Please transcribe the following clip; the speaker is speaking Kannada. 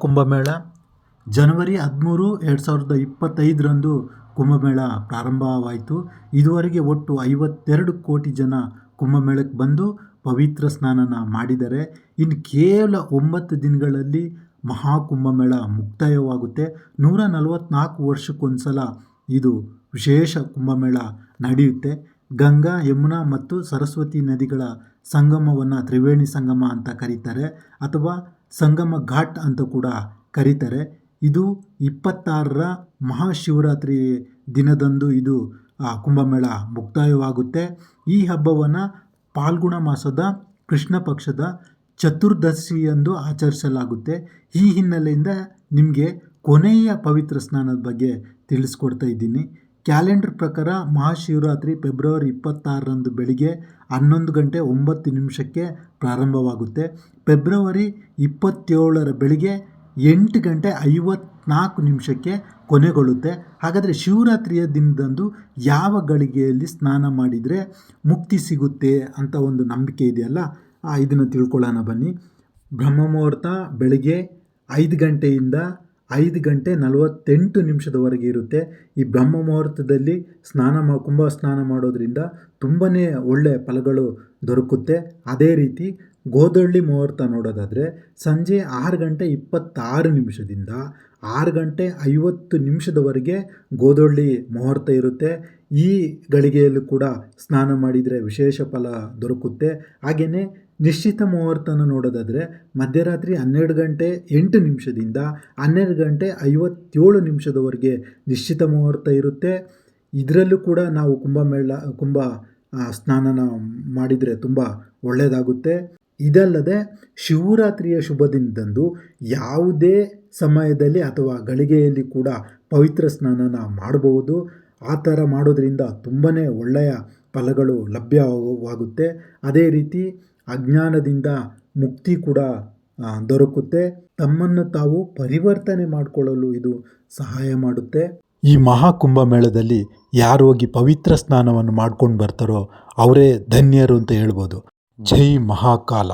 ಕುಂಭಮೇಳ, ಜನವರಿ ಹದಿಮೂರು ಎರಡು ಸಾವಿರದ ಇಪ್ಪತ್ತೈದರಂದು ಕುಂಭಮೇಳ ಪ್ರಾರಂಭವಾಯಿತು. ಇದುವರೆಗೆ ಒಟ್ಟು ಐವತ್ತೆರಡು ಕೋಟಿ ಜನ ಕುಂಭಮೇಳಕ್ಕೆ ಬಂದು ಪವಿತ್ರ ಸ್ನಾನನ ಮಾಡಿದ್ದಾರೆ ಇನ್ನು ಕೇವಲ ಒಂಬತ್ತು ದಿನಗಳಲ್ಲಿ ಮಹಾಕುಂಭಮೇಳ ಮುಕ್ತಾಯವಾಗುತ್ತೆ. ನೂರ ನಲವತ್ತ್ನಾಲ್ಕು ವರ್ಷಕ್ಕೊಂದ್ಸಲ ಇದು ವಿಶೇಷ ಕುಂಭಮೇಳ ನಡೆಯುತ್ತೆ. ಗಂಗಾ, ಯಮುನಾ ಮತ್ತು ಸರಸ್ವತಿ ನದಿಗಳ ಸಂಗಮವನ್ನು ತ್ರಿವೇಣಿ ಸಂಗಮ ಅಂತ ಕರೀತಾರೆ. ಅಥವಾ ಸಂಗಮ ಘಾಟ್ ಅಂತ ಕೂಡ ಕರೀತಾರೆ. ಇದು ಇಪ್ಪತ್ತಾರರ ಮಹಾಶಿವರಾತ್ರಿ ದಿನದಂದು ಇದು ಕುಂಭಮೇಳ ಮುಕ್ತಾಯವಾಗುತ್ತೆ. ಈ ಹಬ್ಬವನ್ನು ಪಾಲ್ಗುಣ ಮಾಸದ ಕೃಷ್ಣ ಪಕ್ಷದ ಚತುರ್ದಶಿಯಂದು ಆಚರಿಸಲಾಗುತ್ತೆ. ಈ ಹಿನ್ನೆಲೆಯಿಂದ ನಿಮಗೆ ಕೊನೆಯ ಪವಿತ್ರ ಸ್ನಾನದ ಬಗ್ಗೆ ತಿಳಿಸ್ಕೊಡ್ತಾ ಇದ್ದೀನಿ. ಕ್ಯಾಲೆಂಡರ್ ಪ್ರಕಾರ ಮಹಾಶಿವರಾತ್ರಿ ಫೆಬ್ರವರಿ ಇಪ್ಪತ್ತಾರರಂದು ಬೆಳಿಗ್ಗೆ ಹನ್ನೊಂದು ಗಂಟೆ ಒಂಬತ್ತು ನಿಮಿಷಕ್ಕೆ ಪ್ರಾರಂಭವಾಗುತ್ತೆ. ಫೆಬ್ರವರಿ ಇಪ್ಪತ್ತೇಳರ ಬೆಳಿಗ್ಗೆ ಎಂಟು ಗಂಟೆ ಐವತ್ನಾಲ್ಕು ನಿಮಿಷಕ್ಕೆ ಕೊನೆಗೊಳ್ಳುತ್ತೆ. ಹಾಗಾದರೆ ಶಿವರಾತ್ರಿಯ ದಿನದಂದು ಯಾವ ಗಳಿಗೆಯಲ್ಲಿ ಸ್ನಾನ ಮಾಡಿದರೆ ಮುಕ್ತಿ ಸಿಗುತ್ತೆ ಅಂತ ಒಂದು ನಂಬಿಕೆ ಇದೆಯಲ್ಲ? ಇದನ್ನು ತಿಳ್ಕೊಳ್ಳೋಣ ಬನ್ನಿ. ಬ್ರಹ್ಮ ಮುಹೂರ್ತ ಬೆಳಗ್ಗೆ ಐದು ಗಂಟೆಯಿಂದ ಐದು ಗಂಟೆ ನಲವತ್ತೆಂಟು ನಿಮಿಷದವರೆಗೆ ಇರುತ್ತೆ. ಈ ಬ್ರಹ್ಮ ಮುಹೂರ್ತದಲ್ಲಿ ಸ್ನಾನ ಮಾ ಕುಂಭ ಸ್ನಾನ ಮಾಡೋದ್ರಿಂದ ತುಂಬಾ ಒಳ್ಳೆಯ ಫಲಗಳು ದೊರಕುತ್ತೆ. ಅದೇ ರೀತಿ ಗೋದಳ್ಳಿ ಮುಹೂರ್ತ ನೋಡೋದಾದರೆ ಸಂಜೆ ಆರು ಗಂಟೆ ಇಪ್ಪತ್ತಾರು ನಿಮಿಷದಿಂದ ಆರು ಗಂಟೆ ಐವತ್ತು ನಿಮಿಷದವರೆಗೆ ಗೋಧಳ್ಳಿ ಮುಹೂರ್ತ ಇರುತ್ತೆ. ಈ ಗಳಿಗೆಯಲ್ಲೂ ಕೂಡ ಸ್ನಾನ ಮಾಡಿದರೆ ವಿಶೇಷ ಫಲ ದೊರಕುತ್ತೆ. ಹಾಗೆಯೇ ನಿಶ್ಚಿತ ಮುಹೂರ್ತನ ನೋಡೋದಾದರೆ ಮಧ್ಯರಾತ್ರಿ ಹನ್ನೆರಡು ಗಂಟೆ ಎಂಟು ನಿಮಿಷದಿಂದ ಹನ್ನೆರಡು ಗಂಟೆ ಐವತ್ತೇಳು ನಿಮಿಷದವರೆಗೆ ನಿಶ್ಚಿತ ಮುಹೂರ್ತ ಇರುತ್ತೆ. ಇದರಲ್ಲೂ ಕೂಡ ನಾವು ಕುಂಭಮೇಳ, ಕುಂಭ ಸ್ನಾನನ ಮಾಡಿದರೆ ತುಂಬ ಒಳ್ಳೆಯದಾಗುತ್ತೆ ಇದಲ್ಲದೆ ಶಿವರಾತ್ರಿಯ ಶುಭ ದಿನದಂದು ಯಾವುದೇ ಸಮಯದಲ್ಲಿ ಅಥವಾ ಗಳಿಗೆಯಲ್ಲಿ ಕೂಡ ಪವಿತ್ರ ಸ್ನಾನನ ಮಾಡಬಹುದು. ಆ ಥರ ಮಾಡೋದರಿಂದ ತುಂಬಾ ಒಳ್ಳೆಯ ಫಲಗಳು ಲಭ್ಯವಾಗುತ್ತೆ. ಅದೇ ರೀತಿ ಅಜ್ಞಾನದಿಂದ ಮುಕ್ತಿ ಕೂಡ ದೊರಕುತ್ತೆ. ತಮ್ಮನ್ನು ತಾವು ಪರಿವರ್ತನೆ ಮಾಡಿಕೊಳ್ಳಲು ಇದು ಸಹಾಯ ಮಾಡುತ್ತೆ. ಈ ಮಹಾಕುಂಭ ಮೇಳದಲ್ಲಿ ಯಾರು ಹೋಗಿ ಪವಿತ್ರ ಸ್ನಾನವನ್ನು ಮಾಡ್ಕೊಂಡು ಬರ್ತಾರೋ ಅವರೇ ಧನ್ಯರು ಅಂತ ಹೇಳ್ಬೋದು. ಜೈ ಮಹಾಕಾಲ.